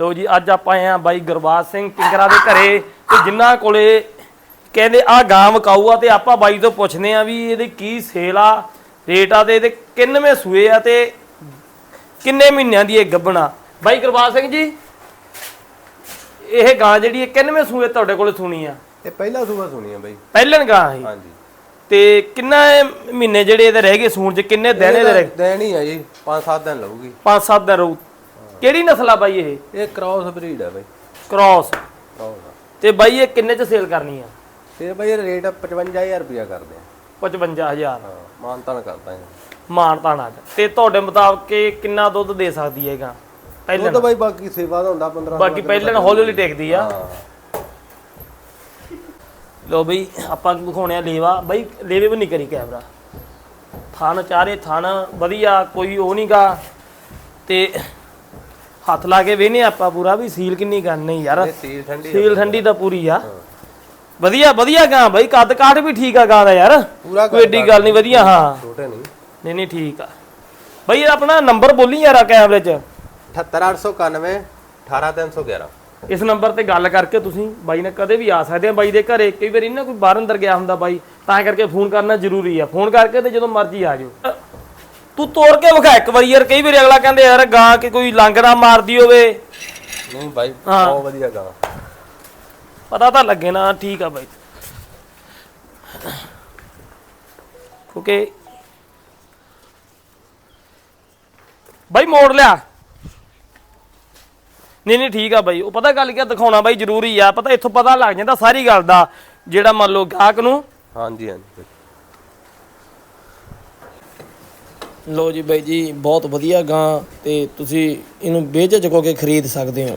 ਲੋ ਜੀ ਅੱਜ ਆਪਾਂ ਆਏ ਆ ਬਾਈ ਗੁਰਬਾਜ ਸਿੰਘ ਕਿੰਗਰਾ ਦੇ ਘਰੇ ਤੇ ਜਿਨ੍ਹਾਂ ਕੋਲੇ ਕਹਿੰਦੇ ਆ ਗਾਂ ਵਿਕਾਊ ਆ ਤੇ ਆਪਾਂ ਬਾਈ ਤੋਂ ਪੁੱਛਦੇ ਆ ਵੀ ਇਹਦੇ ਕੀ ਸੇਲ ਆ ਰੇਟ ਆ ਤੇ ਇਹਦੇ ਕਿੰਨਵੇਂ ਸੂਏ ਆ ਤੇ ਕਿੰਨੇ ਮਹੀਨਿਆਂ ਦੀ ਇਹ ਗੱਭਣਾ ਬਾਈ ਗੁਰਬਾਜ ਸਿੰਘ ਜੀ ਇਹ ਗਾਂ ਜਿਹੜੀ ਹੈ ਕਿੰਨਵੇਂ ਸੂਏ ਤੁਹਾਡੇ ਕੋਲੇ ਸੁਣੀ ਆ? ਇਹ ਪਹਿਲਾ ਸੂਬਾ ਸੁਣੀ ਆ ਬਾਈ। ਪਹਿਲਣ ਗਾਂ ਸੀ ਹਾਂਜੀ। ਤੇ ਕਿੰਨਾ ਮਹੀਨੇ ਜਿਹੜੇ ਇਹਦੇ ਰਹਿ ਗਏ ਸੂਣ ਚ ਕਿੰਨੇ ਦਿਨ ਇਹਦੇ ਰਹਿ ਦੇਣ ਹੀ ਆ ਜੀ 5-7 ਦਿਨ ਲਊਗੀ। 5-7 ਦਿਨ ਰਹੂ। ਕਿਹੜੀ ਨਸਲ ਆ ਬਾਈ ਇਹ? ਇਹ ਕ੍ਰਾਸ ਬਰੀਡ ਆ ਬਾਈ। ਕ੍ਰਾਸ ਤੇ ਬਾਈ ਇਹ ਕਿੰਨੇ ਚ ਸੇਲ ਕਰਨੀ ਆ? ਤੇ ਬਾਈ ਇਹ ਰੇਟ 55000 ਰੁਪਇਆ ਕਰਦੇ ਆ। 55000 ਹਾਂ ਮਾਨਤਾਨ ਕਰਦਾ ਹੈ ਮਾਨ ਤਾਣਾ ਚ ਤੇ ਤੁਹਾਡੇ ਮੁਤਾਬਕ ਇਹ ਕਿੰਨਾ ਦੁੱਧ ਦੇ ਸਕਦੀ ਹੈਗਾ? ਪਹਿਲਣ। ਤਾਂ ਬਾਈ ਬਾਕੀ ਸੇਵਾ ਦਾ ਹੁੰਦਾ 15 ਬਾਕੀ ਪਹਿਲਣ ਹੌਲੀ ਹੌਲੀ ਟੇਕਦੀ ਆ। ਲੋ ਬਈ ਆਪਾਂ ਵਿਖਾਉਣੇ ਆ ਲੇਵਾ। ਬਈ ਲੇਵੇ ਵੀ ਨਹੀਂ ਕਰੀ ਕੈਮਰਾ। ਥਣ ਚਾਰੇ ਥਣ ਵਧੀਆ ਕੋਈ ਉਹ ਨਹੀਂਗਾ ਤੇ ਹੱਥ ਲਾ ਕੇ ਵੇਨੇ ਆਪਾਂ ਪੂਰਾ ਵੀ ਸੀਲ ਕਿੰਨੀ ਕਰਨੀ ਯਾਰ। ਸੀਲ ਠੰਡੀ ਸੀਲ ਠੰਡੀ ਤਾਂ ਪੂਰੀ ਆ। ਵਧੀਆ ਵਧੀਆ ਗਾਂ ਬਈ ਕੱਦ ਕਾਠ ਵੀ ਠੀਕ ਆ ਗਾਂ ਦਾ ਯਾਰ। ਕੋਈ ਏਡੀ ਗੱਲ ਨਹੀਂ ਵਧੀਆ ਹਾਂ। ਛੋਟੇ ਨਹੀਂ। ਨਹੀਂ ਨਹੀਂ ਠੀਕ ਆ। ਬਈ ਆਪਣਾ ਨੰਬਰ ਬੋਲੀ ਯਾਰ ਕੈਮਰੇ 'ਚ। 78891 18311 ਇਸ ਨੰਬਰ ਤੇ ਗੱਲ ਕਰਕੇ ਤੁਸੀਂ ਬਾਈ ਨੇ ਕਦੇ ਵੀ ਆ ਸਕਦੇ ਆ ਬਾਈ ਦੇ ਘਰੇ। ਕਈ ਵਾਰੀ ਨਾ ਕੋਈ ਬਾਹਰ ਅੰਦਰ ਗਿਆ ਹੁੰਦਾ ਬਾਈ ਤਾਂ ਕਰਕੇ ਫੋਨ ਕਰਨਾ ਜ਼ਰੂਰੀ ਆ। ਫੋਨ ਕਰਕੇ ਤੇ ਜਦੋਂ ਮਰਜ਼ੀ ਆ ਜਾਓ। ਤੂੰ ਤੋੜ ਕੇ ਵਿਖਾ ਇੱਕ ਵਾਰੀ ਯਾਰ ਕਈ ਵਾਰੀ ਅਗਲਾ ਕਹਿੰਦੇ ਯਾਰ ਗਾਂ ਕਿ ਕੋਈ ਲਾਂਗਰਾ ਮਾਰਦੀ ਹੋਵੇ। ਨਹੀਂ ਬਾਈ ਹਾਂ। ਬਹੁਤ ਵਧੀਆ ਗਾ। ਪਤਾ ਤਾਂ ਲੱਗੇ ਨਾ ਠੀਕ ਆ ਬਾਈ। ਕਿਉਂਕਿ ਬਾਈ ਮੋੜ ਲਿਆ। ਨਹੀਂ ਨਹੀਂ ਠੀਕ ਆ ਬਾਈ। ਉਹ ਪਤਾ ਗੱਲ ਕੀ ਆ, ਦਿਖਾਉਣਾ ਬਾਈ ਜ਼ਰੂਰੀ ਆ। ਪਤਾ ਇੱਥੋਂ ਪਤਾ ਲੱਗ ਜਾਂਦਾ ਸਾਰੀ ਗੱਲ ਦਾ ਜਿਹੜਾ ਮੰਨ ਲਓ ਗਾਹਕ ਨੂੰ। ਹਾਂਜੀ ਹਾਂਜੀ। ਲੋ ਜੀ ਬਾਈ ਜੀ, ਬਹੁਤ ਵਧੀਆ ਗਾਂ ਤੇ ਤੁਸੀਂ ਇਹਨੂੰ ਬੇਝਿਜਕ ਹੋ ਕੇ ਖਰੀਦ ਸਕਦੇ ਹੋ।